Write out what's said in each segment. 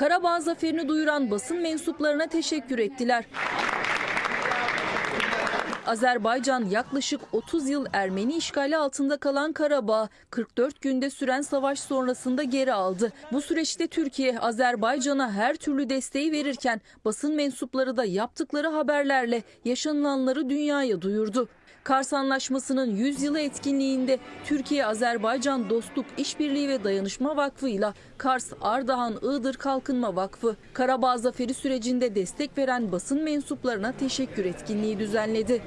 Karabağ zaferini duyuran basın mensuplarına teşekkür ettiler. Azerbaycan yaklaşık 30 yıl Ermeni işgali altında kalan Karabağ 44 günde süren savaş sonrasında geri aldı. Bu süreçte Türkiye Azerbaycan'a her türlü desteği verirken basın mensupları da yaptıkları haberlerle yaşanılanları dünyaya duyurdu. Kars Anlaşması'nın 100 yılı etkinliğinde Türkiye-Azerbaycan Dostluk İşbirliği ve Dayanışma Vakfı ile Kars Ardahan Iğdır Kalkınma Vakfı Karabağ Zaferi sürecinde destek veren basın mensuplarına teşekkür etkinliği düzenledi.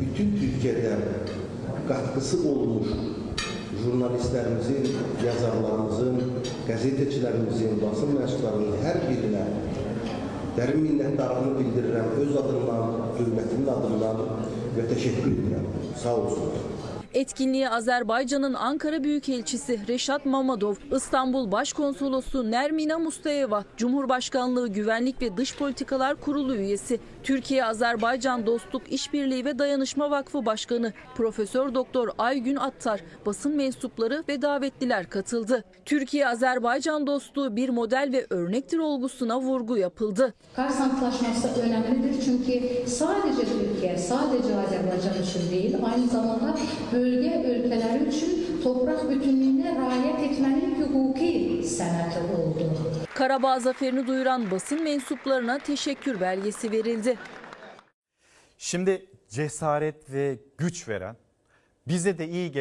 Bütün Türkiyədə qatqısı olmuş jurnalistlərimizin, yazarlarımızın, qəzetəçilərimizin, basın mənsublarının hər birinə dərin minnətdarlığımı bildirirəm öz adımdan, dövlətimin adından və təşəkkür edirəm. Sağ olsunlar. Etkinliğe Azerbaycan'ın Ankara Büyükelçisi Reşat Mamadov, İstanbul Başkonsolosu Nermina Mustayeva, Cumhurbaşkanlığı Güvenlik ve Dış Politikalar Kurulu üyesi, Türkiye-Azerbaycan Dostluk İşbirliği ve Dayanışma Vakfı Başkanı Profesör Doktor Aygün Attar, basın mensupları ve davetliler katıldı. Türkiye-Azerbaycan dostluğu bir model ve örnektir olgusuna vurgu yapıldı. Kars Antlaşması önemlidir çünkü sadece Türkiye, sadece Azerbaycan için değil, aynı zamanda bölge ülkeleri için toprak bütünlüğüne riayet etmenin hukuki seneti oldu. Karabağ zaferini duyuran basın mensuplarına teşekkür belgesi verildi. Şimdi cesaret ve güç veren, bize de iyi gelen